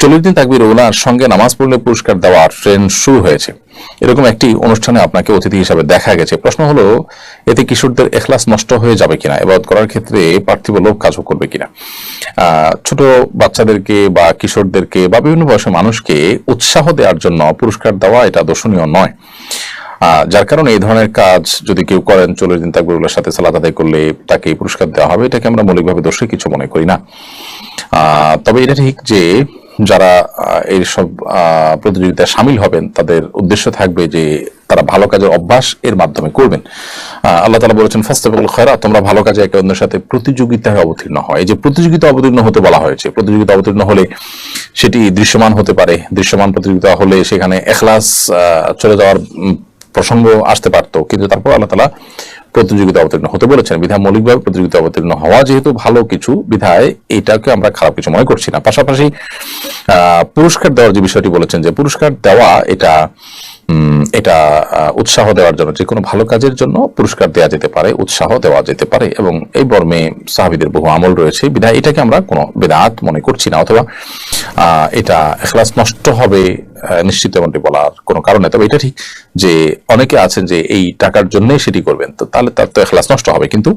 চল্লিশ দিন তাকবির ওনার সঙ্গে নামাজ পড়লে পুরস্কার দেওয়ার ট্রেন্ড শুরু হয়েছে। এরকম একটি অনুষ্ঠানে আপনাকে অতিথি হিসাবে দেখা গেছে। প্রশ্ন হলো, এতে কিশোরদের এখলাস নষ্ট হয়ে যাবে কিনা? এবাদত করার ক্ষেত্রে পার্থিব লোক কাজও করবে কিনা? ছোট বাচ্চাদেরকে বা কিশোরদেরকে বা বিভিন্ন বয়সের মানুষকে উৎসাহ দেওয়ার জন্য পুরস্কার দেওয়া এটা দর্শনীয় নয়। যার কারণে এই ধরনের কাজ যদি কেউ করেন, চল্লিশ দিন তাকবিরুল্লাহর সাথে সালাত আদায় করলে তাকে পুরস্কার দেওয়া হবে। এটাকে আমরা মৌলিকভাবে দোষী কিছু মনে করি না। তবে এটা ঠিক যে যারা এইসব প্রতিযোগিতায় সামিল হবেন, তাদের উদ্দেশ্য থাকবে যে তারা ভালো কাজের অভ্যাস এর মাধ্যমে করবেন। আল্লাহ তালা বলেছেন ফাস্তাবুল খয়রা তোমরা ভালো কাজে একে অন্যের সাথে প্রতিযোগিতায় অবতীর্ণ হয়। এই যে প্রতিযোগিতা অবতীর্ণ হতে বলা হয়েছে, প্রতিযোগিতা অবতীর্ণ হলে সেটি দৃশ্যমান হতে পারে। দৃশ্যমান প্রতিযোগিতা হলে সেখানে এখলাস চলে যাওয়ার প্রসঙ্গ আসতে পারতো। কিন্তু তারপর আল্লাহ তালা প্রতিযোগিতা অবতীর্ণ হতে বলেছেন। বিধায় মৌলিকভাবে প্রতিযোগিতা অবতীর্ণ হওয়া যেহেতু ভালো কিছু, বিধায় এটাকে আমরা খারাপ কিছু মনে করছি না। পাশাপাশি পুরস্কার দেওয়ার যে বিষয়টি বলেছেন যে পুরস্কার দেওয়া এটা এটা উৎসাহ দেওয়ার জন্য, যে কোনো ভালো কাজের জন্য পুরস্কার দেওয়া যেতে পারে, উৎসাহ দেওয়া যেতে পারে এবং এই বর্মে সাহাবিদের বহু আমল রয়েছে। বিধায় এটাকে আমরা কোনো বেদাত মনে করছি না অথবা এটা এখলাস নষ্ট হবে নিশ্চিত এমনটি বলার কোনো কারণ তবে এটা ঠিক যে অনেকে আছেন যে এই টাকার জন্যই সেটি করবেন। তো তাহলে তার তো এখলাস নষ্ট হবে। কিন্তু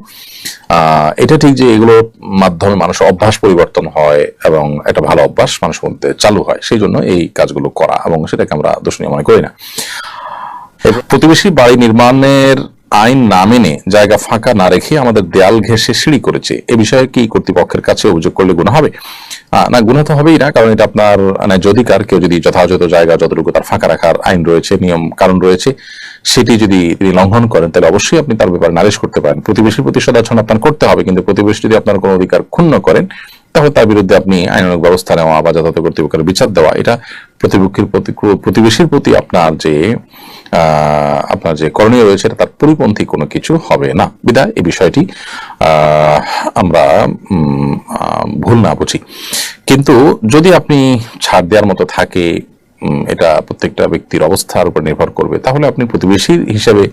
এটা ঠিক যে এগুলোর মাধ্যমে মানুষের অভ্যাস পরিবর্তন হয় এবং একটা ভালো অভ্যাস মানুষের মধ্যে চালু হয়, সেই জন্য এই কাজগুলো করা এবং সেটাকে আমরা দোষণীয় মনে করি না। প্রতিবেশী বাড়ি নির্মাণের আইন না মেনে জায়গা ফাঁকা না রেখে আমাদের দেয়াল ঘেঁষে সিঁড়ি করেছে। এ বিষয়ে কি কর্তৃপক্ষের কাছে অভিযোগ করলে গুণ হবে? না, গুণ তো হবেই না, কারণ এটা আপনার মানে যদি কার কেউ যদি যথাযথ জায়গা যতটুকু তার ফাঁকা রাখার আইন রয়েছে, নিয়ম, কারণ রয়েছে সেটি যদি তিনি লঙ্ঘন করেন, তাহলে অবশ্যই আপনি তার ব্যাপারে নালিশ করতে পারেন। প্রতিবেশীর প্রতি সদাচরণ আপনার করতে হবে, কিন্তু প্রতিবেশী যদি আপনার কোনো অধিকার ক্ষুণ্ণ করেন, তাহলে তার বিরুদ্ধে আপনি আইনানুগ ব্যবস্থা নেওয়া বা যথাযথ কর্তৃপক্ষের বিচার দেওয়া, এটা প্রতিপক্ষের প্রতি, প্রতিবেশীর প্রতি আপনার যে আপনার যে করণীয় রয়েছে তার পরিপন্থী কোনো কিছু হবে না। বিদায়, এই বিষয়টি আমরা ভুল না বুঝি। কিন্তু যদি আপনি ছাড় দেওয়ার মতো থাকে এটা প্রত্যেকটা ব্যক্তির অবস্থার উপর নির্ভর করবে। তাহলে আপনি প্রতিবেশীর হিসাবে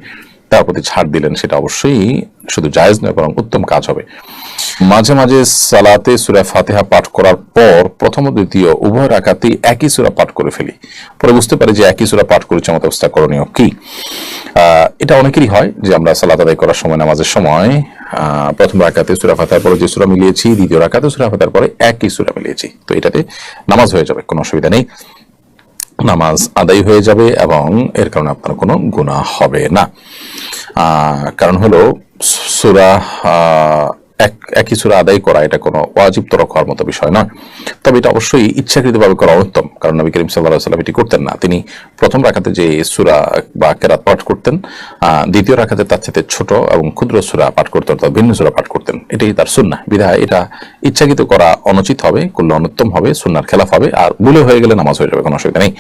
তার প্রতি ছাড় দিলেন, সেটা অবশ্যই শুধু জায়েজ নয়, বরং উত্তম কাজ হবে। মাঝে মাঝে সালাতে সুরা ফাতেহা পাঠ করার পর প্রথম ও দ্বিতীয় উভয় রাখাতেই একই সুরা পাঠ করে ফেলি। পরে বুঝতে পারি যে একই সুরা পাঠ করেছে আমাদের অবস্থা করণীয় কি। এটা অনেকেরই হয় যে আমরা সালাত আদায় করার সময়, নামাজের সময় প্রথম রাখাতে সুরা ফাতেহার পরে যে সুরা মিলিয়েছি, দ্বিতীয় রাখাতে সুরা ফাতেহার পরে একই সুরা মিলিয়েছি। তো এটাতে নামাজ হয়ে যাবে, কোনো অসুবিধা নেই। নামাজ আদায় হয়ে যাবে এবং এর কারণে আপনার কোনো গুণা হবে না। কারণ হলো সুরা এক, একই সুরা আদায় করা, এটা কোনো ওয়াজিব তরক হওয়ার মতো বিষয় নয় তবে এটা অবশ্যই ইচ্ছাকৃতভাবে করা উত্তম, কারণ নবী করিম সাল্লাহ সাল্লাম এটি করতেন না। তিনি প্রথম রাখাতে যে সুরা বা কেরাত পাঠ করতেন দ্বিতীয় রাখাতে তার সাথে ছোট এবং ক্ষুদ্র সুরা পাঠ করতেন, অর্থাৎ ভিন্ন সুরা পাঠ করতেন। এটাই তার সুন্না বিধায় এটা ইচ্ছাকৃত করা অনুচিত হবে, করলে অনুত্তম হবে সুন্নার খেলাফ হবে, আর ভুলে হয়ে গেলে নামাজ হয়ে যাবে, কোনো অসুবিধা নেই।